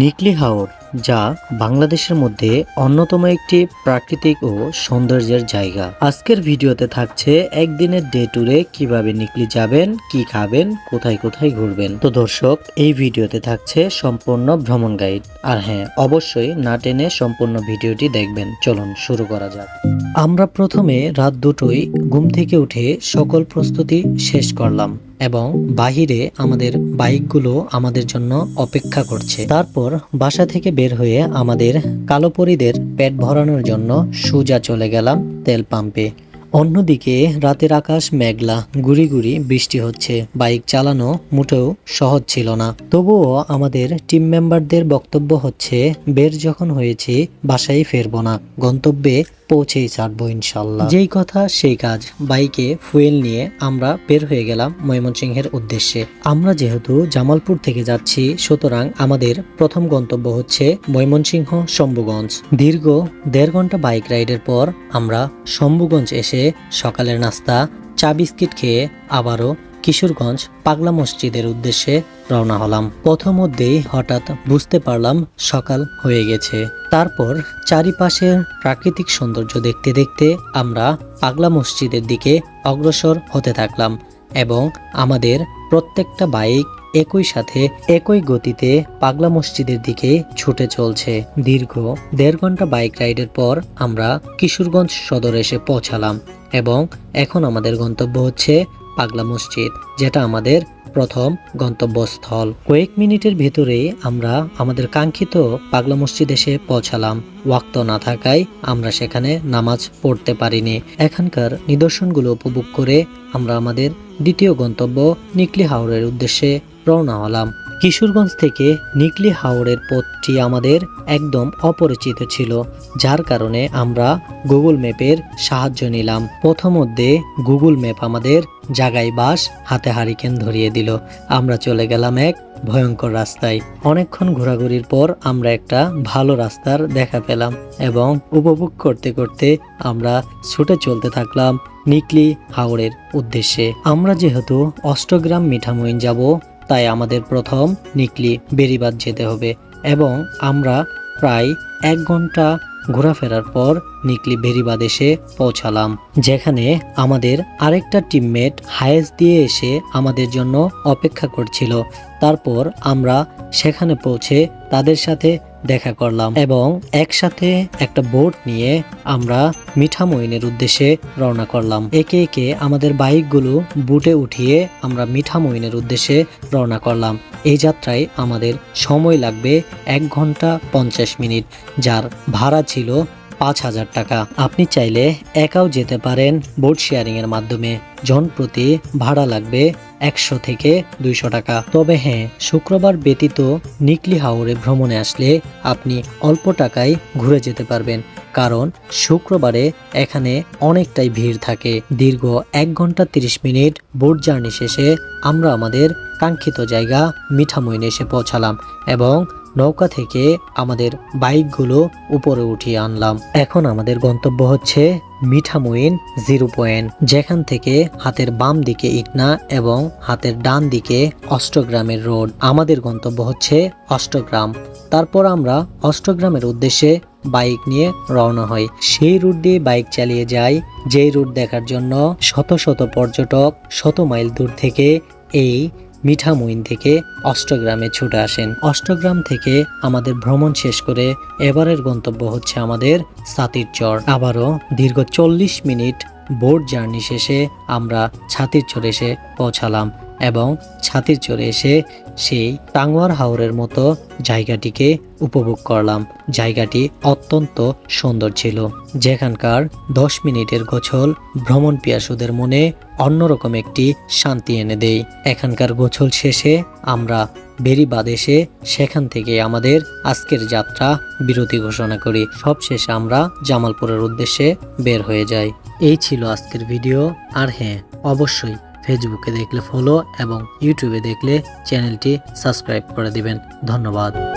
নিকলি হাওর, যা বাংলাদেশের মধ্যে অন্যতম একটি প্রাকৃতিক ও সৌন্দর্যের জায়গা। আজকের ভিডিওতে থাকছে একদিনের ডে ট্যুরে কীভাবে নিকলি যাবেন, কি খাবেন, কোথায় কোথায় ঘুরবেন। তো দর্শক, এই ভিডিওতে থাকছে সম্পূর্ণ ভ্রমণ গাইড আর হ্যাঁ অবশ্যই না টেনে সম্পূর্ণ ভিডিওটি দেখবেন। চলুন শুরু করা যাক। আমরা প্রথমে রাত দুটোই ঘুম থেকে উঠে সকল প্রস্তুতি শেষ করলাম। এবং বাহিরে আমাদের বাইকগুলো আমাদের জন্য অপেক্ষা করছে। তারপর বাসা থেকে বের হয়ে আমাদের কালোপরিদের পেট ভরানোর জন্য সোজা চলে গেলাম তেল পাম্পে। অন্যদিকে রাতের আকাশ মেঘলা, গুড়ি গুড়ি বৃষ্টি হচ্ছে। বাইক চালানো মোটেও সহজ ছিল না। তবুও আমাদের টিম মেম্বারদের বক্তব্য হচ্ছে, বের যখন হয়েছি, বাসায় ফিরবো না। গন্তব্যে পৌঁছেই ছাড়বো ইনশাল্লাহ। যেই কথা, সেই কাজ। বাইকে ফুয়েল নিয়ে আমরা বের হয়ে গেলাম ময়মনসিংহের উদ্দেশ্যে। আমরা যেহেতু জামালপুর থেকে যাচ্ছি, সুতরাং আমাদের প্রথম গন্তব্য হচ্ছে ময়মনসিংহ শম্ভুগঞ্জ। দীর্ঘ দেড় ঘণ্টা বাইক রাইডের পর আমরা শম্ভুগঞ্জ এসে সকালের নাস্তা, চা বিস্কিট খেয়ে আবারও কিশোরগঞ্জ পাগলা মসজিদের উদ্দেশ্যে রওনা হলাম। পথমধ্যেই হঠাৎ বুঝতে পারলাম সকাল হয়ে গেছে। তারপর চারিপাশের প্রাকৃতিক সৌন্দর্য দেখতে দেখতে আমরা পাগলা মসজিদের দিকে অগ্রসর হতে থাকলাম এবং আমাদের প্রত্যেকটা বাইক একই সাথে একই গতিতে পাগলা মসজিদের দিকে ছুটে চলছে। দীর্ঘ দেড় ঘণ্টা বাইক রাইডের পর আমরা কিশোরগঞ্জ সদর এসে পৌঁছালাম এবং এখন আমাদের গন্তব্য হচ্ছে পাগলা মসজিদ, যেটা আমাদের প্রথম গন্তব্যস্থল। কয়েক মিনিটের ভেতরে আমরা আমাদের কাঙ্ক্ষিত পাগলা মসজিদ এসে পৌঁছালাম। ওয়াক্ত না থাকায় আমরা সেখানে নামাজ পড়তে পারিনি। এখানকার নিদর্শনগুলো উপভোগ করে আমরা আমাদের দ্বিতীয় গন্তব্য নিকলি হাওড়ের উদ্দেশ্যে রওনা হলাম। কিশোরগঞ্জ থেকে নিকলি হাওড়ের পথটি আমাদের একদম অপরিচিত ছিল, যার কারণে আমরা গুগল ম্যাপের সাহায্য নিলাম। প্রথমধ্যে গুগল ম্যাপ আমাদের জাগাই বাস, হাতে হারিকেন ধরিয়ে দিল। আমরা চলে গেলাম এক ভয়ঙ্কর রাস্তায়। অনেকক্ষণ ঘোরাঘুরির পর আমরা একটা ভালো রাস্তার দেখা পেলাম এবং উপভোগ করতে করতে আমরা ছুটে চলতে থাকলাম নিকলি হাওড়ের উদ্দেশ্যে। আমরা যেহেতু অষ্টগ্রাম মিঠামইন যাব, তাই আমাদের প্রথম নিকলি বেরিবাদ যেতে হবে এবং আমরা প্রায় এক ঘণ্টা ঘোরাফেরার পর নিকলি ভেরিবাদ এসে পৌঁছালাম, যেখানে আমাদের আরেকটা টিমমেট হায়েস দিয়ে এসে আমাদের জন্য অপেক্ষা করছিল। তারপর আমরা সেখানে পৌঁছে তাদের সাথে দেখা করলাম এবং একসাথে একটা বোট নিয়ে আমরা মিঠামইনের উদ্দেশ্যে রওনা করলাম। একে একে আমাদের বাইকগুলো বুটে উঠিয়ে আমরা মিঠামইনের উদ্দেশ্যে রওনা করলাম। এই যাত্রায় আমাদের সময় লাগবে এক ঘণ্টা পঞ্চাশ মিনিট, যার ভাড়া ছিল পাঁচ হাজার টাকা। আপনি চাইলে একাও যেতে পারেন বোট শেয়ারিংয়ের মাধ্যমে। জন প্রতি ভাড়া লাগবে একশো থেকে দুইশো টাকা। তবে হ্যাঁ শুক্রবার ব্যতীত নিকলি হাওরে ভ্রমণে আসলে আপনি অল্প টাকায় ঘুরে যেতে পারবেন, কারণ শুক্রবারে এখানে অনেকটাই ভিড় থাকে। দীর্ঘ এক ঘণ্টা তিরিশ মিনিট বোট জার্নি শেষে আমরা আমাদের কাঙ্ক্ষিত জায়গা মিঠামইনে এসে পৌঁছালাম এবং নৌকা থেকে আমাদের বাইকগুলো উপরে উঠিয়ে আনলাম। এখন আমাদের গন্তব্য হচ্ছে মিঠামইন জিরো পয়েন্ট, যেখান থেকে হাতের বাম দিকে ইটনা এবং হাতের ডান দিকে অষ্টগ্রামের রোড। আমাদের গন্তব্য হচ্ছে অষ্টগ্রাম। তারপর আমরা অষ্টগ্রামের উদ্দেশ্যে বাইক নিয়ে রওনা হই। সেই রুট দিয়ে বাইক চালিয়ে যাই, যেই রুট দেখার জন্য শত শত পর্যটক শত মাইল দূর থেকে এই মিঠামইন থেকে অষ্টগ্রামে ছুটে আসেন। অষ্টগ্রাম থেকে আমাদের ভ্রমণ শেষ করে এবারের গন্তব্য হচ্ছে আমাদের সাতির চর। আবারও দীর্ঘ চল্লিশ মিনিট বোর্ড জার্নি শেষে আমরা ছাতির চর এসে পৌঁছালাম। এবং ছাতির চড়ে এসে সেই টাঙ্গুয়ার হাওরের মতো জায়গাটিকে উপভোগ করলাম। জায়গাটি অত্যন্ত সুন্দর ছিল। যেখানকার দশ মিনিটের গোছল ভ্রমণ পিয়াসুদের মনে অন্যরকম একটি শান্তি এনে দেয়। এখানকার গোছল শেষে আমরা বেরিবাদ এসে সেখান থেকে আমাদের আজকের যাত্রা বিরতি ঘোষণা করি। সবশেষে আমরা জামালপুরের উদ্দেশ্যে বের হয়ে যাই। এই ছিল আজকের ভিডিও। আর হ্যাঁ অবশ্যই ফেসবুকে দেখলে ফলো এবং ইউটিউবে দেখলে চ্যানেলটি সাবস্ক্রাইব করে দিবেন। ধন্যবাদ।